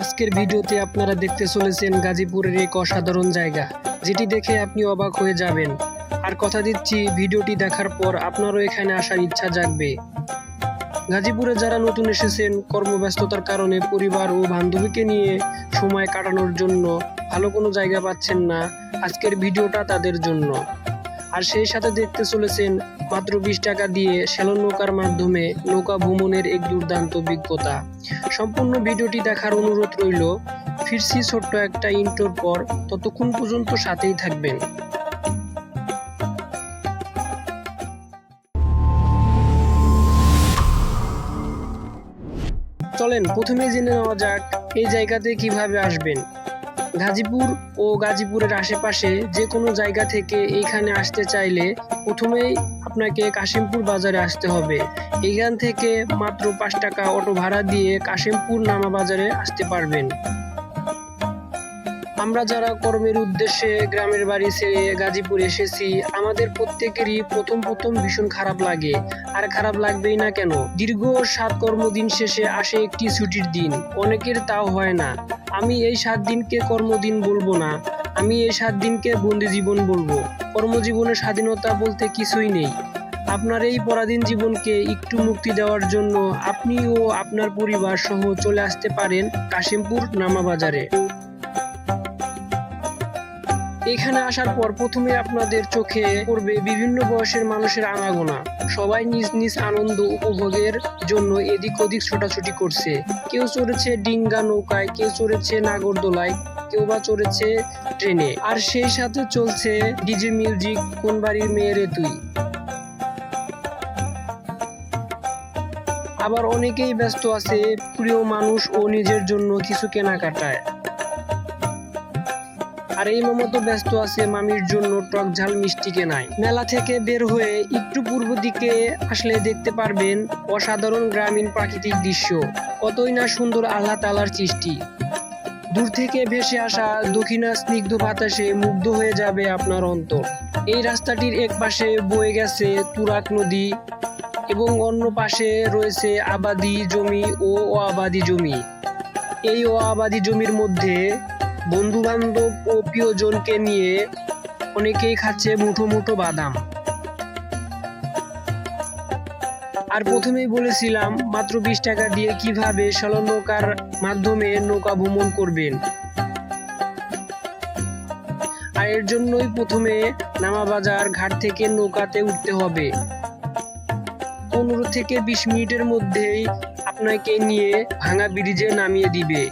আজকের ভিডিওতে আপনারা দেখতে চলেছেন গাজীপুরের এক অসাধারণ জায়গা, যেটি দেখে আপনি অবাক হয়ে যাবেন। আর কথা দিচ্ছি, ভিডিওটি দেখার পর আপনারও এখানে আসার ইচ্ছা জাগবে। গাজীপুরে যারা নতুন এসেছেন, কর্মব্যস্ততার কারণে পরিবার ও বান্ধবীকে নিয়ে সময় কাটানোর জন্য ভালো কোনো জায়গা পাচ্ছেন না আজকের ভিডিওটা তাদের জন্য। আর সেই সাথে দেখতে চলেছেন মাত্র বিশ টাকা দিয়ে শ্যালন নৌকার মাধ্যমে নৌকা ভ্রমণের এক দুর্দান্ত অভিজ্ঞতা। সম্পূর্ণ ভিডিওটি দেখার অনুরোধ রইল, ফিরছি ছোট্ট একটা ইন্টোর পর, ততক্ষণ পর্যন্ত সাথেই থাকবেন। চলেন, প্রথমে জেনে নেওয়া যাক, এই জায়গাতে কীভাবে আসবেন। গাজীপুর ও গাজীপুরের আশেপাশে যে কোনো জায়গা থেকে এইখানে আসতে চাইলে প্রথমেই আপনাকে কাশিমপুর বাজারে আসতে হবে। এখান থেকে মাত্র পাঁচ টাকা অটো ভাড়া দিয়ে কাশিমপুর নামা বাজারে আসতে পারবেন। আমরা যারা কর্মের উদ্দেশ্যে গ্রামের বাড়ি ছেড়ে গাজীপুর এসেছি, আমাদের প্রত্যেকেরই প্রথম প্রথম ভীষণ খারাপ লাগে। আর খারাপ লাগবেই না কেন? দীর্ঘ সাত কর্মদিন শেষে আসে একটি ছুটির দিন। অনেকের তাও হয় না। আমি এই সাত দিনকে কর্মদিন বলব না। আমি এই সাত দিনকে বন্দি জীবন বলব। কর্মজীবনের স্বাধীনতা বলতে কিছুই নেই। আপনার এই পরাধীন জীবনকে একটু মুক্তি দেওয়ার জন্য আপনি ও আপনার পরিবার সহ চলে আসতে পারেন কাশিমপুর নামা বাজারে। এখানে আসার পর প্রথমে আপনাদের চোখে পড়বে বিভিন্ন বয়সের মানুষের আনাগোনা। সবাই নিজ নিজ আনন্দ উপভোগের জন্য এদিক ওদিক ছোটাছুটি করছে। কেউ চড়েছে ডিঙ্গা নৌকায়, কেউ চড়েছে নাগরদোলায়, কেউ বা চড়েছে ট্রেনে। আর সেই সাথে চলছে ডিজে মিউজিক, কোন বাড়ির মেয়েরে তুই? আবার অনেকেই ব্যস্ত আছে, প্রিয় মানুষ ও নিজের জন্য কিছু কেনাকাটায়। আর এই মমতো ব্যস্ত আছে মামির জন্য টক ঝাল মিষ্টি কেনায়। মেলা থেকে বের হয়ে একটু পূর্ব দিকে আসলে দেখতে পারবেন অসাধারণ গ্রামীণ প্রাকৃতিক দৃশ্য। কতই না সুন্দর আল্লাহ তালার সৃষ্টি। দূর থেকে ভেসে আসা দক্ষিণা স্নিগ্ধ বাতাসে মুগ্ধ হয়ে যাবে আপনার অন্তর। এই রাস্তাটির এক পাশে বয়ে গেছে তুরাক নদী এবং অন্য পাশে রয়েছে আবাদি জমি ও অআবাদি জমি। এই অআবাদি জমির মধ্যে বন্ধু বান্ধব ও প্রিয়জনকে নিয়ে অনেকেই খাচ্ছে মুঠো মুঠো বাদাম। আর প্রথমেই বলেছিলাম, মাত্র বিশ টাকা দিয়ে কীভাবে সলন নৌকার মাধ্যমে নৌকা ভ্রমণ করবেন। আর এর জন্যই প্রথমে নামাবাজার ঘাট থেকে নৌকাতে উঠতে হবে। পনেরো থেকে বিশ মিনিটের মধ্যেই আপনাকে নিয়ে ভাঙা ব্রিজে নামিয়ে দিবে।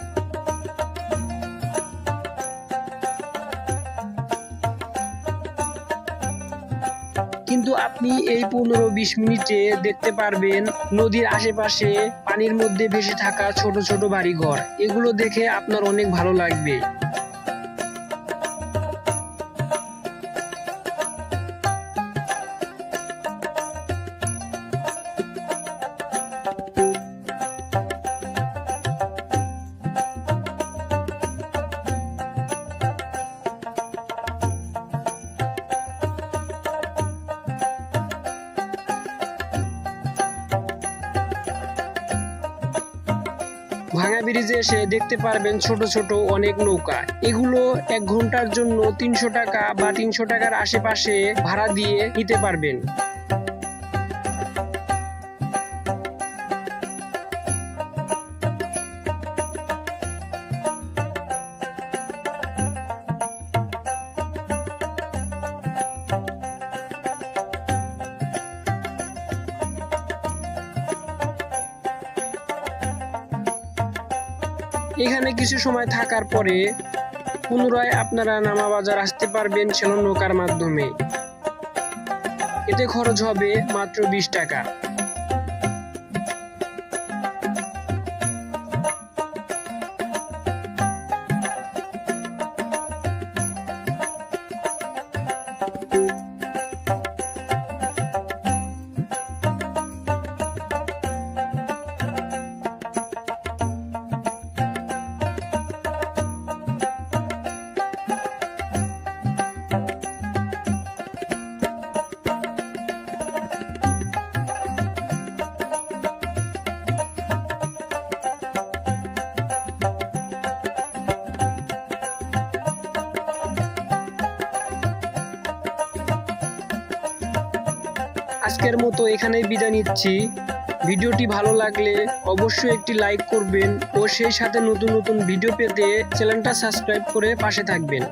কিন্তু আপনি এই পনেরো বিশ মিনিটে দেখতে পারবেন নদীর আশেপাশে পানির মধ্যে ভেসে থাকা ছোট ছোট বাড়িঘর। এগুলো দেখে আপনার অনেক ভালো লাগবে। ব্রিজে এসে দেখতে পারবেন ছোট ছোট অনেক নৌকা। এগুলো এক ঘণ্টার জন্য তিনশো টাকা বা তিনশো টাকার আশেপাশে ভাড়া দিয়ে নিতে পারবেন। এখানে কিছু সময় থাকার পরে পুনরায় আপনারা নামা বাজার আসতে পারবেন সেন নৌকার মাধ্যমে। এতে খরচ হবে মাত্র বিশ টাকা। আজকের মতো এখানেই বিদায় নিচ্ছি। ভিডিওটি ভালো লাগলে অবশ্যই একটি লাইক করবেন ও সেই সাথে নতুন নতুন ভিডিও পেতে চ্যানেলটা সাবস্ক্রাইব করে পাশে থাকবেন।